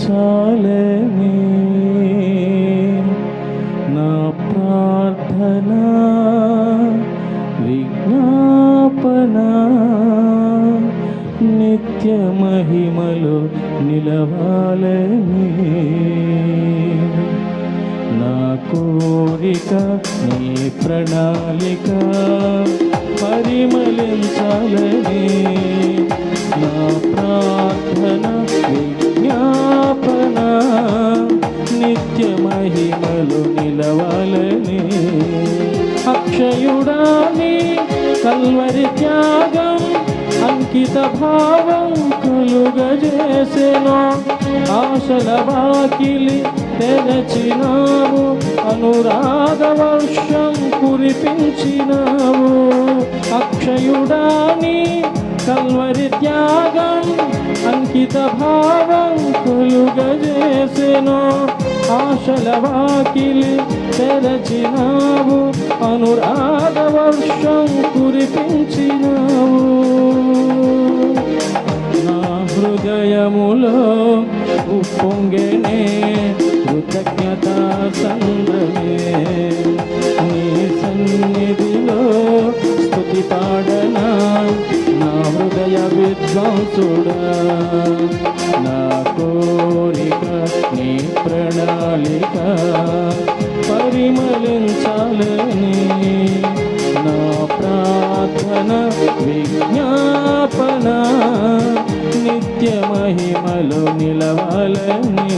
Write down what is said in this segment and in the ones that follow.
పరిమళించాలని నా ప్రార్థన విజ్ఞాపన నిత్య మహిమలు నిలవాలని నా కోరిక నీ ప్రణాళిక పరిమళించాలని ప్రార్థన విజ్ఞాపన నిత్య మహిమలు నిలవాలని. అక్షయుడాని కల్వరి త్యాగం అంకిత భావం కలుగజేసెను. ఆశల బాకిలి తెరచినావు అనురాధ వర్షం కురిపించినావు అక్షయుడాని కల్వరి త్యాగం అంకిత భావం కలుగజేసెను. ఆశల వాకిలి తెరచినావు అనురాగ వర్షం కురిపించినావు. నా హృదయములో ఉప్పొంగనే కృతజ్ఞత సంద్రమే. విద్వాంసుడా నా కోరిక నీ ప్రణాళిక పరిమళించాలని. నా ప్రార్థన విజ్ఞాపన నిత్య మహిమలు నిలవాలని.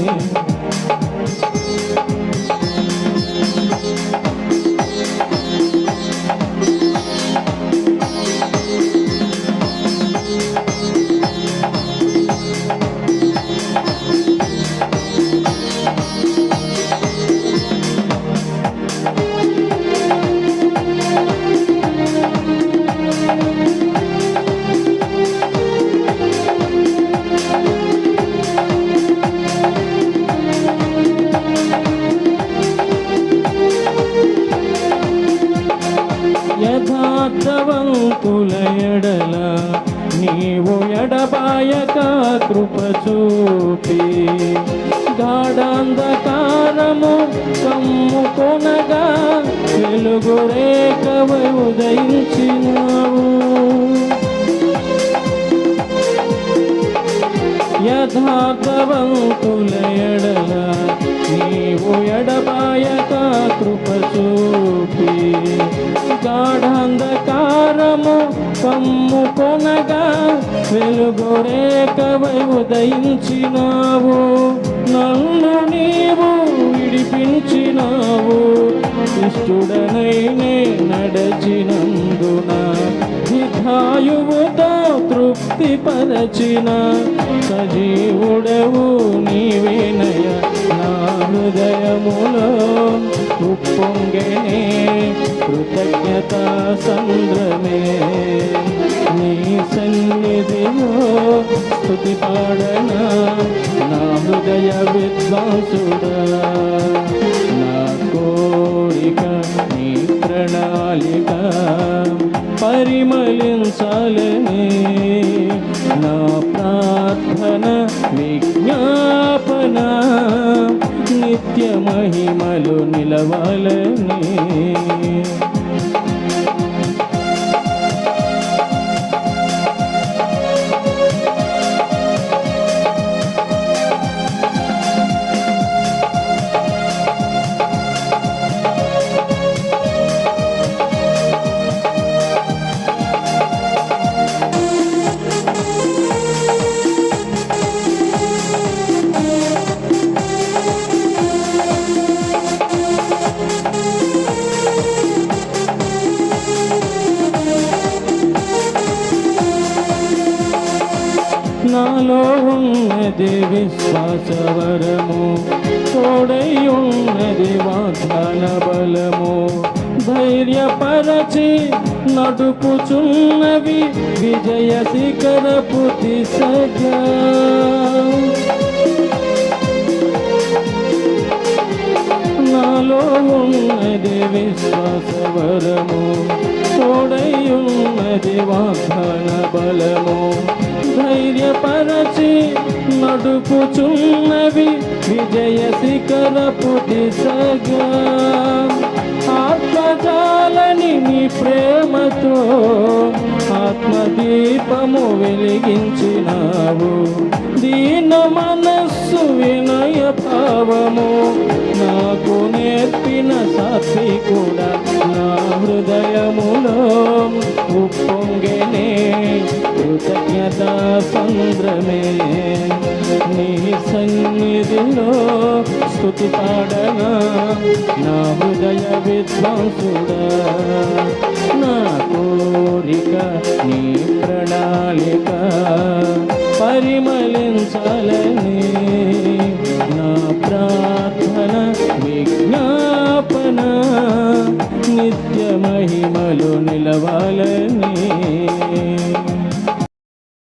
యథార్థవంతుల ఎడల నీవు ఎడబాయక కృప చూపి గాఢాంధకారము కమ్ము కొనగా వెలుగు రేఖవై ఉదయించినావు. యథార్థవంతుల ఎడల నీవు ఎడబాయక కృప చూపి గాఢాంధ కమ్ము కొనగా వెలుగు రేఖవై ఉదయించినావు. నన్ను నీవు విడిపించినావు. ఇష్టుడనైనే నడచినందున విధాయువుతో తృప్తి పరచిన సజీవుడవు నీవేనయ హృదయములో ఉప్పొంగెనే కృతజ్ఞత సంద్రమే. నీ సన్నిధిలో స్థుతి పాడన నా హృదయ విద్వాంసుడా. నా కోరిక నీ ప్రణాళిక పరిమళించాలే మహిమలు నిలవాలని. నాలో ఉన్నది విశ్వాసవరము. తోడై ఉన్నది వాగ్దాన బలము. ధైర్యపరచి నడుపుచున్నవి విజయ శిఖరపు దిశగా నాలో ఉన్నది విశ్వాసవరము. తోడై ఉన్నది వాగ్దాన బలము. ధైర్యపరచి నడుపుచున్నవి విజయ శిఖరపు దిశగా ఆత్మజాలని నీ ప్రేమతో ఆత్మదీపము వెలిగించినావు. దీన మనస్సు వినయ భావము నాకు నేర్పిన సాక్షి కూడా నా హృదయములో ఉప్పొంగనే. సదా సంద్రమే నీ సన్నిధిలో స్థుతి పాడనా? నా హృదయ విద్వాంసుడా నా కోరిక నీ ప్రణాళిక పరిమళించాలని